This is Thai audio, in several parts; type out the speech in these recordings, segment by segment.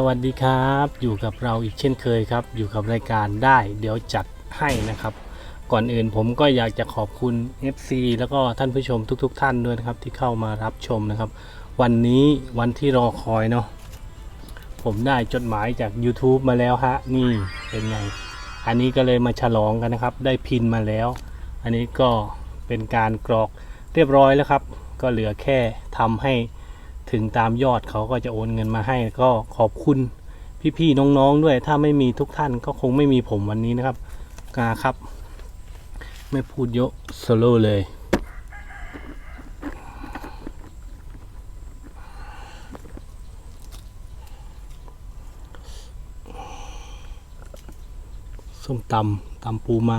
สวัสดีครับ อยู่กับเราอีกเช่นเคยครับ อยู่กับรายการได้ เดี๋ยวจัดให้นะครับ ก่อนอื่นผมก็อยากจะขอบคุณ FC แล้วก็ท่านผู้ชมทุกๆท่านด้วยนะครับที่เข้ามารับชมนะครับ วันนี้วันที่รอคอยเนาะผมได้จดหมายจาก YouTube มาแล้วฮะนี่เป็นไง อันนี้ก็เลยมาฉลองกันนะครับ ได้พินมาแล้ว อันนี้ก็เป็นการกรอกเรียบร้อยแล้วครับ ก็เหลือแค่ทำให้ ถึงตามยอดเขาก็จะโอนเงินมาให้ก็ขอบคุณพี่ๆน้องๆด้วย ถ้าไม่มีทุกท่านก็คงไม่มีผมวันนี้นะครับกาครับ ไม่พูดเยอะโซโลเลยส้มตำตำปูม้า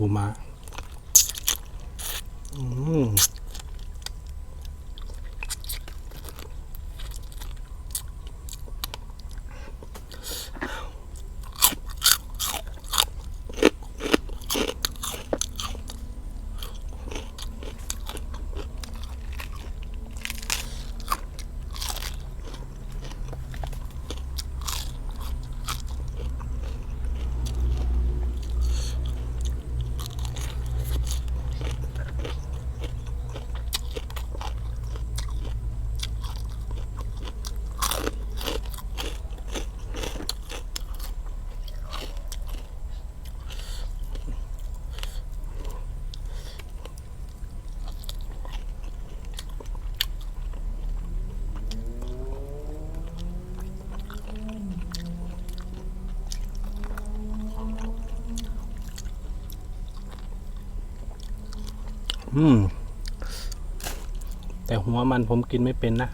ปูม้าอืม อืม แต่หัวมันผมกินไม่เป็นนะ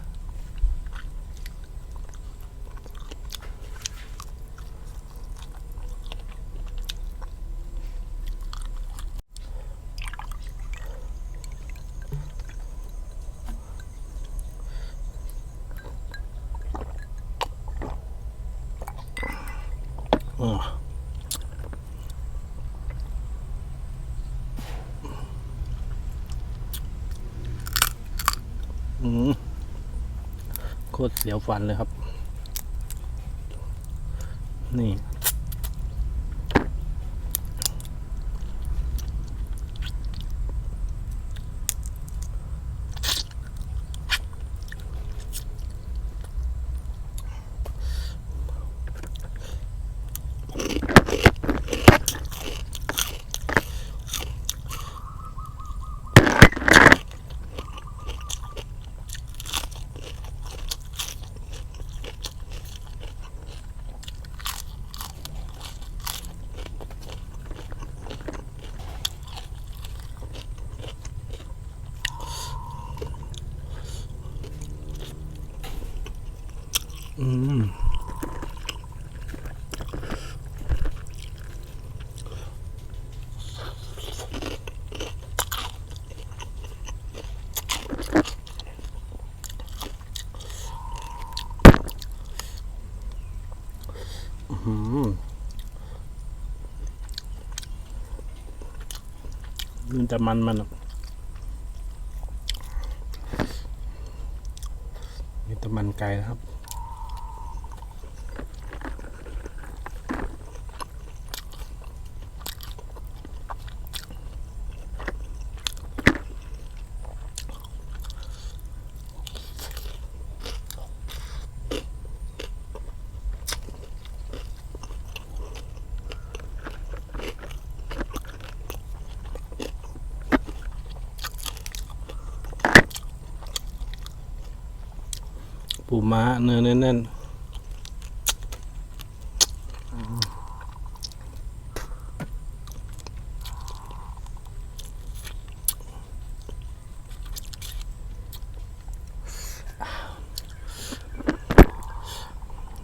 อ๋อม โคตรเสียวฟันเลยครับ นี่ อืม อื้อหือมัน จะมันมันอะนี่แต่มันไกลนะครับ ปูม้าเนื้อแน่นๆ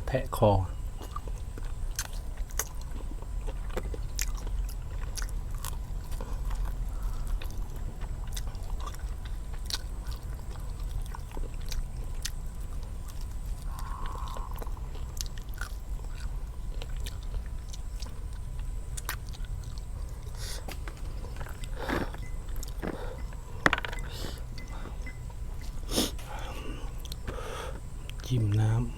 แทะคอ จิ้มน้ำ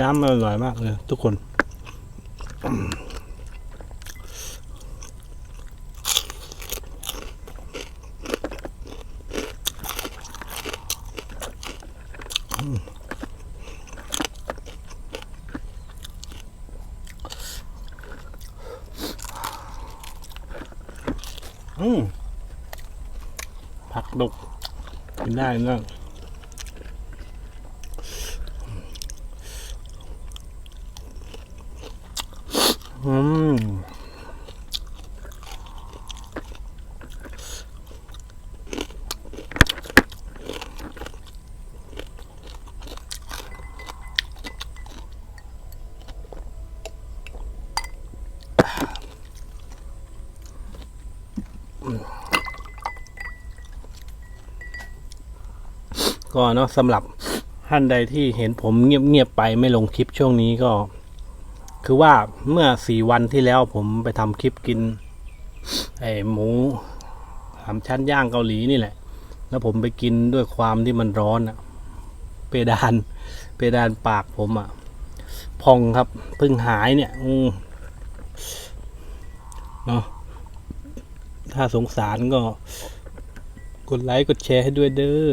น้ำมันอร่อยมากเลยทุกคน อืมผักดก กินได้นั่งอืม ก็เนาะสำหรับท่านใดที่เห็นผมเงียบๆไปไม่ลงคลิปช่วงนี้ก็ คือว่าเมื่อสี่วันที่แล้วผมไปทำคลิปกินไอหมูสามชั้นย่างเกาหลีนี่แหละ แล้วผมไปกินด้วยความที่มันร้อนอะเพดาน เพดานปากผมอะพองครับเพิ่งหายเนี่ยอืเนาะถ้าสงสารก็ กดไลค์กดแชร์ให้ด้วยเด้อ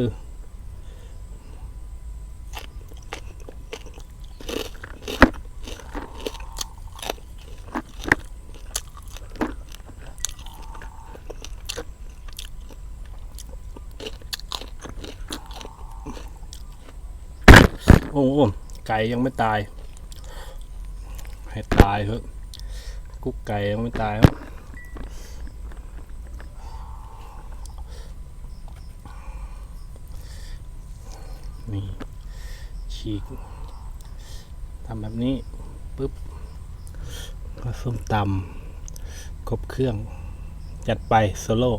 โอ้โหไก่ ยังไม่ตาย ให้ตายเถอะกุ๊กไก่ยังไม่ตายครับนี่ฉีกทำแบบนี้ปุ๊บก็ส้มตำครบเครื่อง จัดไปโซโล่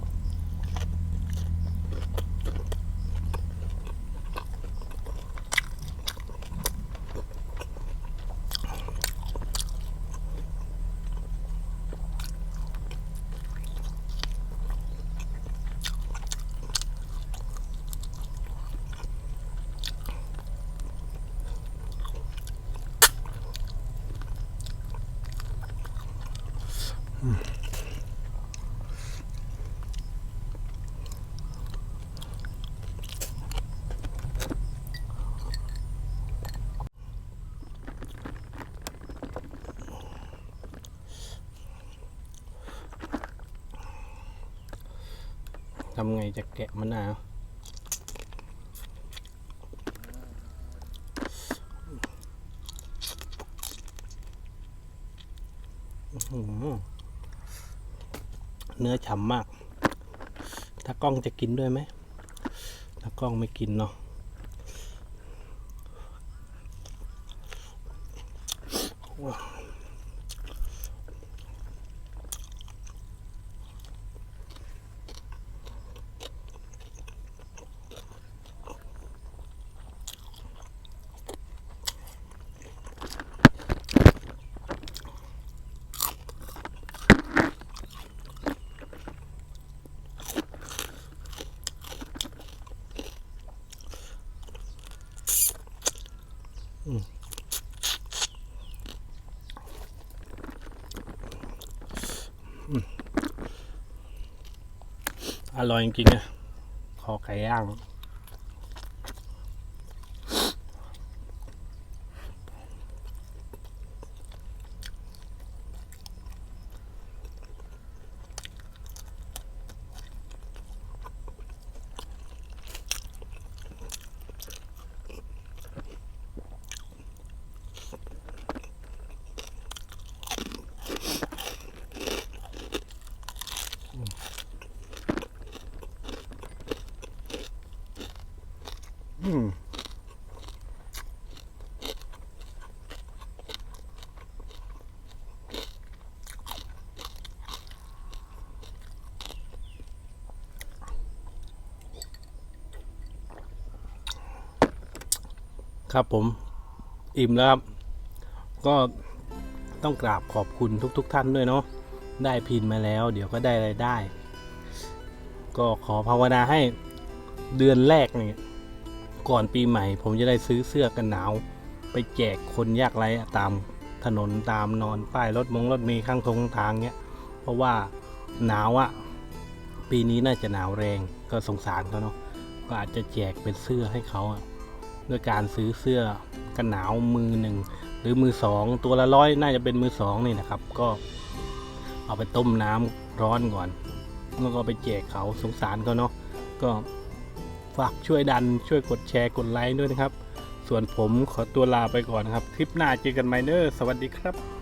ทำไงจะแกะมะนาวอื้อหือ เนื้อฉ่ำมาก ถ้ากล้องจะกินด้วยไหมถ้ากล้องไม่กินเนาะ อร่อยจริงๆนะคอไก่ย่าง ครับผมอิ่มแล้วครับ ก็ต้องกราบขอบคุณทุกๆท่านด้วยเนาะได้พินมาแล้ว เดี๋ยวก็ได้รายได้ ก็ขอภาวนาให้เดือนแรกเนี่ย ก่อนปีใหม่ ผมจะได้ซื้อเสื้อกันหนาว ไปแจกคนยากไร้ตามถนนตามนอนป้ายรถมงรถเมีข้างทงทางเนี้ย เพราะว่าหนาวอะปีนี้น่าจะหนาวแรงก็สงสารเขาเนาะก็อาจจะแจกเป็นเสื้อให้เขาอะด้วยการซื้อเสื้อกันหนาวมือหนึ่งหรือมือสองตัวละร้อยน่าจะเป็นมือสองนี่นะครับ ก็เอาไปต้มน้ำร้อนก่อน แล้วก็ไปแจกเขาสงสารเขาเนาะก็ ฝากช่วยดันช่วยกดแชร์กดไลค์ด้วยนะครับ ส่วนผมขอตัวลาไปก่อนนะครับ คลิปหน้าเจอกันใหม่เด้อสวัสดีครับ